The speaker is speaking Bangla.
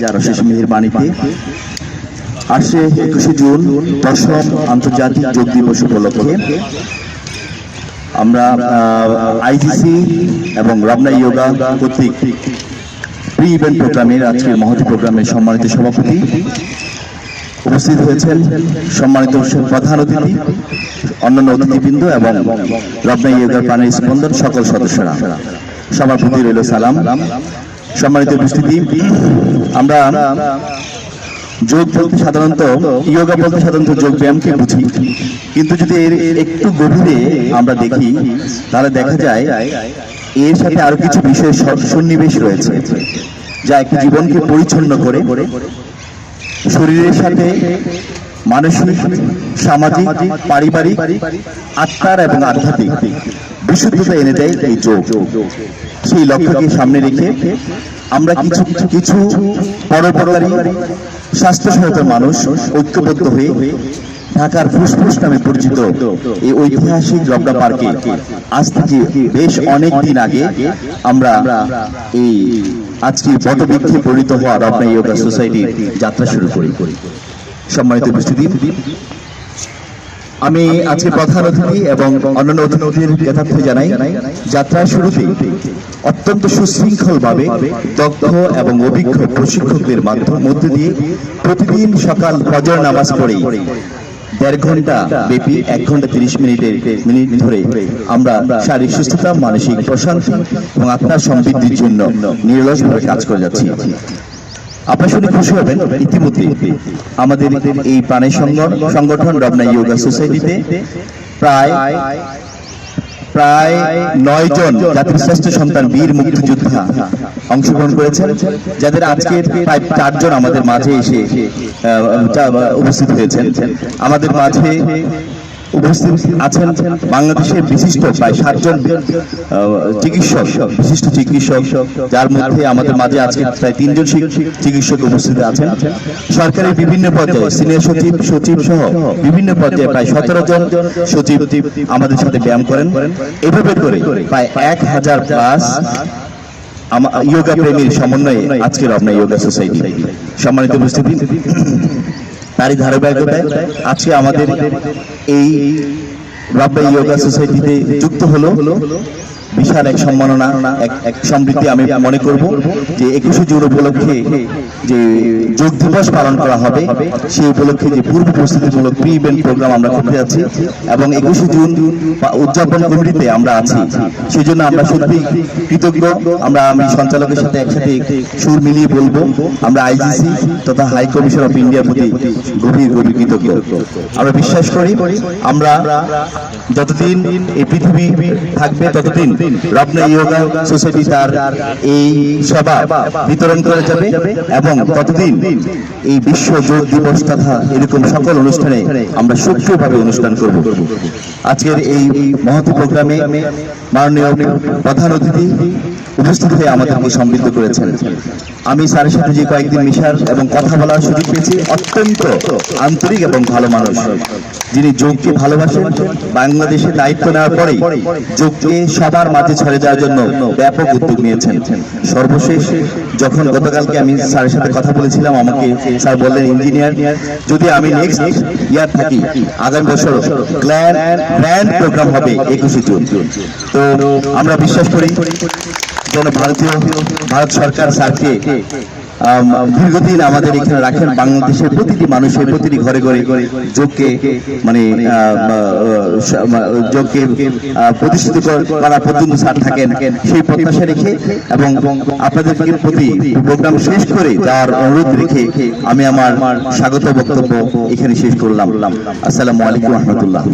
যার অশেষ মেহেরবাণীতে আসছে একুশে জুন দশম আন্তর্জাতিক যোগ দিবস উপলক্ষে, আমরা আইজিসি এবং রমনা ইয়োগা কর্তৃক প্রি ইভেন্ট প্রোগ্রামের আজকের মহতি প্রোগ্রামের সম্মানিত সভাপতি উপস্থিত হয়েছেন। সম্মানিত প্রধান অতিথি, অন্যান্য অতিথিবৃন্দ এবং রমনা ইয়োগার প্রাণের স্পন্দন সকল সদস্যরা। সবার প্রতি রইল সালাম। সম্মানিত উপস্থিতি। আমরা যোগ বলতে সাধারণত ইয়োগা বলতে সাধারণত যোগ ব্যায়ামকে বুঝি। কিন্তু যদি এর একটু গভীরে আমরা দেখি তাহলে দেখা যায় এর সাথে আরও কিছু বিষয় স- সন্নিবেশ রয়েছে যা একটি জীবনকে পরিচ্ছন্ন করে শরীরের সাথে মানসিক সামাজিক পারিবারিক আত্মার এবং আধ্যাত্মিক বিশুদ্ধতা এনে দেয় এই যোগ। সেই লক্ষ্যকে সামনে রেখে আমরা কিছু কিছু পরোপকারী স্বাস্থ্য সহায়তার মানুষ ঐক্যবদ্ধ হয়ে ঢাকার ফুসফুস নামে পরিচিত এই ঐতিহাসিক রবনা পার্কে আজ থেকে বেশ অনেক দিন আগে আমরা এই আজকে বটবৃক্ষে পরিণত হওয়া রবনা ইয়োগা সোসাইটির যাত্রা শুরু করি। সম্মানিত উপস্থিতি। আমি আজকে প্রধান অতিথি এবং অন্যান্য অতিথিদের যথার্থ জানাই যাত্রার শুরুতে অত্যন্ত সুশৃঙ্খল ভাবে দক্ষ এবং অভিজ্ঞ প্রশিক্ষকদের মাধ্যম মধ্যে দিয়ে প্রতিদিন সকাল ফজর নামাজ পড়ে দেড় ঘণ্টা ব্যাপী এক ঘণ্টা তিরিশ মিনিটের মিনিট ধরে আমরা শারীরিক সুস্থতা মানসিক প্রশান্তি এবং আত্মার সমৃদ্ধির জন্য নিরলসভাবে কাজ করে যাচ্ছি। আপনার শুনে খুশি হবেন, ইতিমধ্যে আমাদের এই সংগঠন সংগঠন রবনা ইয়োগা সোসাইটিতে প্রায় প্রায় নয় জন জাতির শ্রেষ্ঠ সন্তান বীর মুক্তিযোদ্ধা অংশগ্রহণ করেছেন, যাদের আজকে প্রায় চারজন আমাদের মাঝে এসে উপস্থিত হয়েছেন। আমাদের মাঝে উপস্থিত আছেন বাংলাদেশের বিশিষ্ট প্রায় সাতজন চিকিৎসক, বিশিষ্ট চিকিৎসক, যার মধ্যে আমাদের মাঝে আজকে প্রায় তিনজন চিকিৎসক উপস্থিত আছেন। সরকারের বিভিন্ন পর্যায়ে সিনিয়র সচিব সচিব সহ বিভিন্ন পর্যায়ে প্রায় সতেরো জন সচিব আমাদের সাথে ব্যায়াম করেন। এভাবে করে প্রায় এক হাজার প্লাস ইয়োগা প্রেমীর সমন্বয়ে আজকে রমনা ইয়োগা সোসাইটি সম্মানিত উপস্থিতি। তারই ধারাবাহিকতায় আজকে আমাদের এই রব্বা ইয়োগা সোসাইটিতে যুক্ত হলো। বিশাল এক সম্মাননা, এক সমৃদ্ধি আমি মনে করব যে একুশে জুন উপলক্ষে যে যোগ দিবস পালন করা হবে, সেই উপলক্ষে যে পূর্ব প্রস্তুতিমূলক প্রি ইভেন্ট প্রোগ্রাম আমরা করতে যাচ্ছি এবং একুশে জুন উদযাপন কমিটিতে আমরা আছি। সেই জন্য আমরা সত্যি কৃতজ্ঞ। আমরা আমি সঞ্চালকের সাথে একসাথে সুর মিলিয়ে বলব, আমরা আইজিসি তথা হাই কমিশন অফ ইন্ডিয়ার প্রতি গভীর গভীর কৃতজ্ঞ। আমরা বিশ্বাস করি, আমরা যতদিন এই পৃথিবী থাকবে ততদিন রত্না ইয়োগা সোসাইটি তার এই সেবা বিতরণ করে যাবে এবং ততদিন এই বিশ্ব যোগ দিবস তথা এরকম সকল অনুষ্ঠানে আমরা সক্রিয়ভাবে অনুষ্ঠান করব। আজকের এই মহৎ প্রোগ্রামে মাননীয় প্রধান অতিথি উপস্থিত হয়ে আমাদেরকে সমৃদ্ধ করেছেন। আমি স্যারের সাথে যে কয়েকদিন মিশার এবং কথা বলার সুযোগ পেয়েছি, অত্যন্ত আন্তরিক এবং ভালো মানুষ। যিনি যোগকে ভালোবাসেন, বাংলাদেশে দায়িত্ব নেওয়ার পরে যোগকে সবার মাঝে ছড়ে যাওয়ার জন্য ব্যাপক উদ্যোগ নিয়েছেন। সর্বশেষ, যখন গতকালকে আমি স্যারের সাথে কথা বলেছিলাম, আমাকে স্যার বললেন, ইঞ্জিনিয়ার, যদি আমি নেক্সট ইয়ার থাকি, আগামী বছর গ্র্যান্ড প্রোগ্রাম হবে একুশে জুন। তো আমরা বিশ্বাস করি যেন ভারতীয় ভারত সরকার স্যারকে দীর্ঘদিন আমাদের এখানে রাখেন বাংলাদেশের প্রতিটি মানুষের প্রতিটি ঘরে ঘরে যোগকে মানে যোগকে প্রতিষ্ঠিত করা পর্যন্ত স্যার থাকেন, সেই প্রত্যাশা রেখে এবং আপনাদের প্রতি প্রোগ্রাম শেষ করে যাওয়ার অনুরোধ রেখে আমি আমার স্বাগত বক্তব্য এখানে শেষ করলাম। আসসালামু আলাইকুম রহমতুল্লাহ।